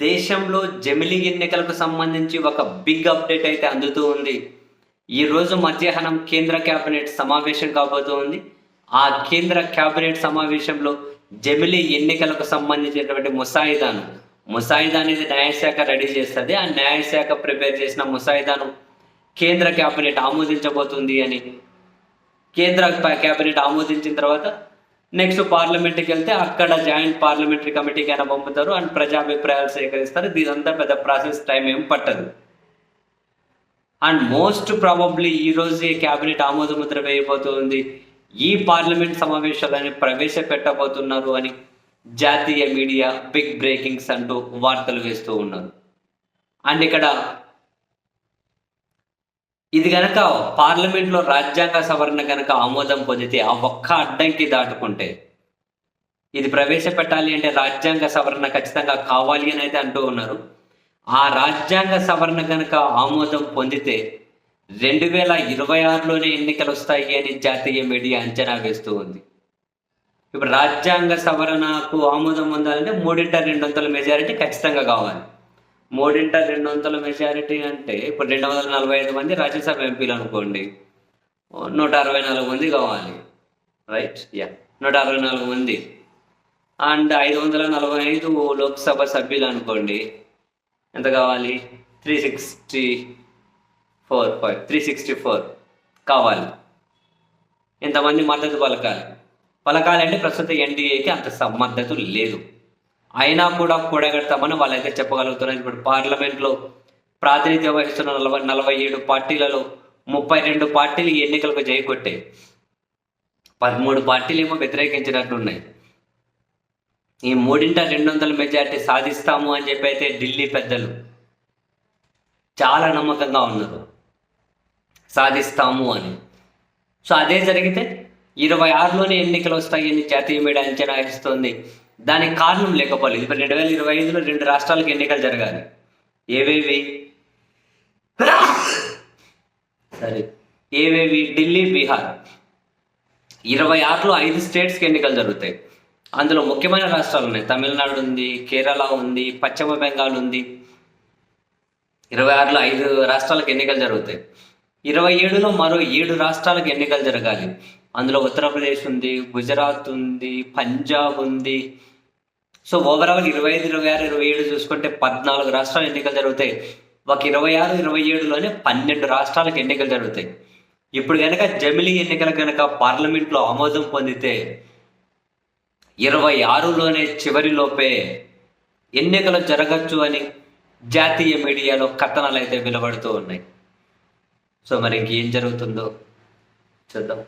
దేశంలో జమిలి ఎన్నికలకు సంబంధించి ఒక బిగ్ అప్డేట్ అయితే అందుతూ ఉంది. ఈరోజు మధ్యాహ్నం కేంద్ర కేబినెట్ సమావేశం కాబోతోంది. ఆ కేంద్ర కేబినెట్ సమావేశంలో జమిలి ఎన్నికలకు సంబంధించినటువంటి ముసాయిదాను ముసాయిదా అనేది న్యాయశాఖ రెడీ చేస్తుంది. ఆ న్యాయశాఖ ప్రిపేర్ చేసిన ముసాయిదాను కేంద్ర కేబినెట్ ఆమోదించబోతుంది అని కేంద్ర క్యాబినెట్ కేబినెట్ ఆమోదించిన తర్వాత నెక్స్ట్ పార్లమెంట్కి వెళ్తే అక్కడ జాయింట్ పార్లమెంటరీ కమిటీకి అయినా పంపుతారు అండ్ ప్రజాభిప్రాయాలు సేకరిస్తారు. దీనంతా పెద్ద ప్రాసెస్ టైం ఏం పట్టదు. అండ్ మోస్ట్ ప్రాబబ్లీ ఈ రోజే క్యాబినెట్ ఆమోద ముద్ర వేయబోతుంది. ఈ పార్లమెంట్ సమావేశాలని ప్రవేశపెట్టబోతున్నారు అని జాతీయ మీడియా బిగ్ బ్రేకింగ్స్ అంటూ వార్తలు వేస్తూ ఉన్నారు. అండ్ ఇక్కడ ఇది గనక పార్లమెంట్లో రాజ్యాంగ సవరణ కనుక ఆమోదం పొందితే ఆ ఒక్క అడ్డంకి దాటుకుంటే ఇది ప్రవేశపెట్టాలి అంటే రాజ్యాంగ సవరణ ఖచ్చితంగా కావాలి అని అయితే అంటూ ఉన్నారు. ఆ రాజ్యాంగ సవరణ కనుక ఆమోదం పొందితే రెండు వేల ఇరవై ఆరులోనే ఎన్నికలు వస్తాయి అని జాతీయ మీడియా అంచనా వేస్తూ ఉంది. ఇప్పుడు రాజ్యాంగ సవరణకు ఆమోదం పొందాలంటే మూడింట రెండు వందల మెజారిటీ ఖచ్చితంగా కావాలి. మూడింట రెండు వందల మెజారిటీ అంటే ఇప్పుడు రెండు వందల నలభై ఐదు మంది రాజ్యసభ ఎంపీలు అనుకోండి. నూట అరవై నాలుగు మంది కావాలి. రైట్ యా నూట అరవై నాలుగు మంది. అండ్ ఐదు వందల నలభై ఐదు లోక్సభ సభ్యులు అనుకోండి. ఎంత కావాలి? Three sixty four five three sixty four కావాలి. ఇంతమంది మద్దతు పలకాలి? పలకాలంటే ప్రస్తుత ఎన్డీఏకి అంత స- మద్దతు లేదు. అయినా కూడా కూడగడతామని వాళ్ళైతే చెప్పగలుగుతున్నారు ఇప్పుడు పార్లమెంట్లో ప్రాతినిధ్యం వహిస్తున్న నలభై నలభై ఏడు పార్టీలలో ముప్పై రెండు పార్టీలు ఈ ఎన్నికలకు జయకొట్టాయి పదమూడు పార్టీలు ఏమో వ్యతిరేకించినట్లున్నాయి ఈ మూడింట రెండు వందల మెజార్టీ సాధిస్తాము అని చెప్పి అయితే ఢిల్లీ పెద్దలు చాలా నమ్మకంగా ఉన్నారు. సాధిస్తాము అని. సో అదే జరిగితే ఇరవై ఆరులోనే ఎన్నికలు వస్తాయని జాతీయ మీడియా అంచనా ఇస్తుంది దానికి కారణం లేకపోలేదు. ఇప్పుడు రెండు వేల ఇరవై ఐదులో రెండు రాష్ట్రాలకు ఎన్నికలు జరగాలి. ఏవేవి? సరే. ఏవేవి? ఢిల్లీ బీహార్. ఇరవై ఆరులో ఐదు స్టేట్స్కి ఎన్నికలు జరుగుతాయి. అందులో ముఖ్యమైన రాష్ట్రాలు ఉన్నాయి. తమిళనాడు ఉంది కేరళ ఉంది పశ్చిమ బెంగాల్ ఉంది. ఇరవై ఆరులో ఐదు రాష్ట్రాలకు ఎన్నికలు జరుగుతాయి. ఇరవై ఏడులో మరో ఏడు రాష్ట్రాలకు ఎన్నికలు జరగాలి. అందులో ఉత్తరప్రదేశ్ ఉంది గుజరాత్ ఉంది పంజాబ్ ఉంది. సో ఓవరాల్ ఇరవై ఐదు ఇరవై ఆరు ఇరవై ఏడు చూసుకుంటే పద్నాలుగు రాష్ట్రాలు ఎన్నికలు జరుగుతాయి. ఒక ఇరవై ఆరు ఇరవై ఏడులోనే పన్నెండు రాష్ట్రాలకు ఎన్నికలు జరుగుతాయి. ఇప్పుడు కనుక జమిలీ ఎన్నికలు కనుక పార్లమెంట్లో ఆమోదం పొందితే ఇరవై ఆరులోనే చివరిలోపే ఎన్నికలు జరగచ్చు అని జాతీయ మీడియాలో కథనాలు అయితే వెలువడుతూ ఉన్నాయి. సో మరి ఇంకేం జరుగుతుందో చూద్దాం.